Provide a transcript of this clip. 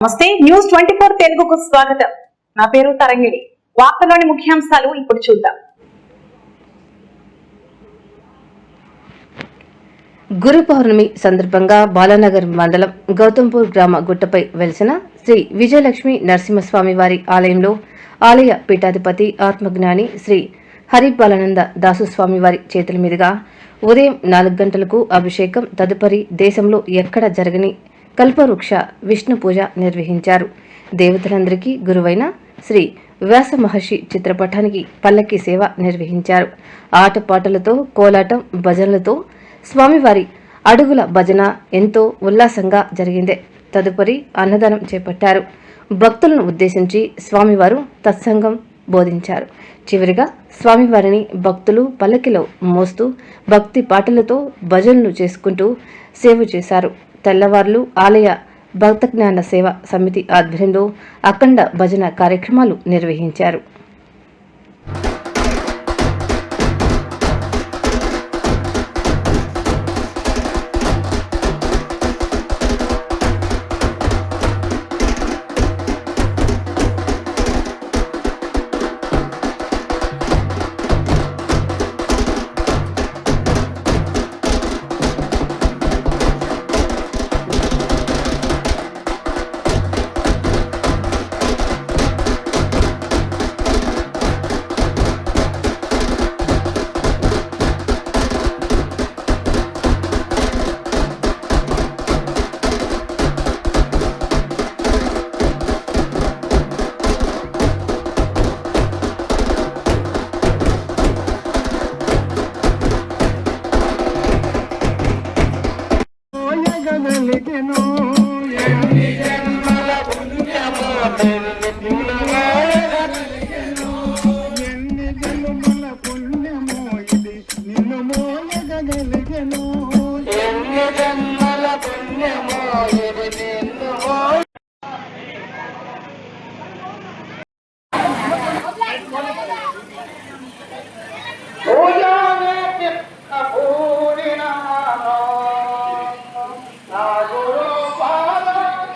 నమస్తే news twenty four తెలుగుకు స్వాగతం. నా పేరు తరంగిణి. వార్తలోని ముఖ్యాంశాలు ఇప్పుడు చూద్దాం. గురు పౌర్ణమి సందర్భంగా బాలానగర్ మండలం గౌతంపూర్ గ్రామ గుట్టపై వెలిసిన శ్రీ విజయలక్ష్మి నరసింహస్వామి వారి ఆలయంలో ఆలయ పీఠాధిపతి ఆత్మజ్ఞాని శ్రీ హరిబాలానంద దాసుస్వామి వారి చేతుల మీదుగా ఉదయం నాలుగు గంటలకు అభిషేకం తదుపరి దేశంలో ఎక్కడ జరగని కల్పవృక్ష విష్ణు పూజ నిర్వహించారు. దేవతలందరికీ గురువైన శ్రీ వ్యాస మహర్షి చిత్రపటానికి పల్లకి సేవ నిర్వహించారు. ఆటపాటలతో కోలాటం భజనలతో స్వామివారి అడుగుల భజన ఎంతో ఉల్లాసంగా జరిగింది. తదుపరి అన్నదానం చేపట్టారు. భక్తులను ఉద్దేశించి స్వామివారు తత్సంగం బోధించారు. చివరిగా స్వామివారిని భక్తులు పల్లకిలో మోస్తూ భక్తి పాటలతో భజనలు చేసుకుంటూ సేవ చేశారు. తెల్లవార్లు ఆలయ భక్త జ్ఞాన సేవ సమితి ఆధ్వర్యంలో అఖండ భజన కార్యక్రమాలు నిర్వహించారు. మోయగలిగెను ఎన్ని జన్మల పుణ్యమో ఎన్ని జన్మల పుణ్యమో ఇది నిన్ను మోయగలిగెను. ఎన్ని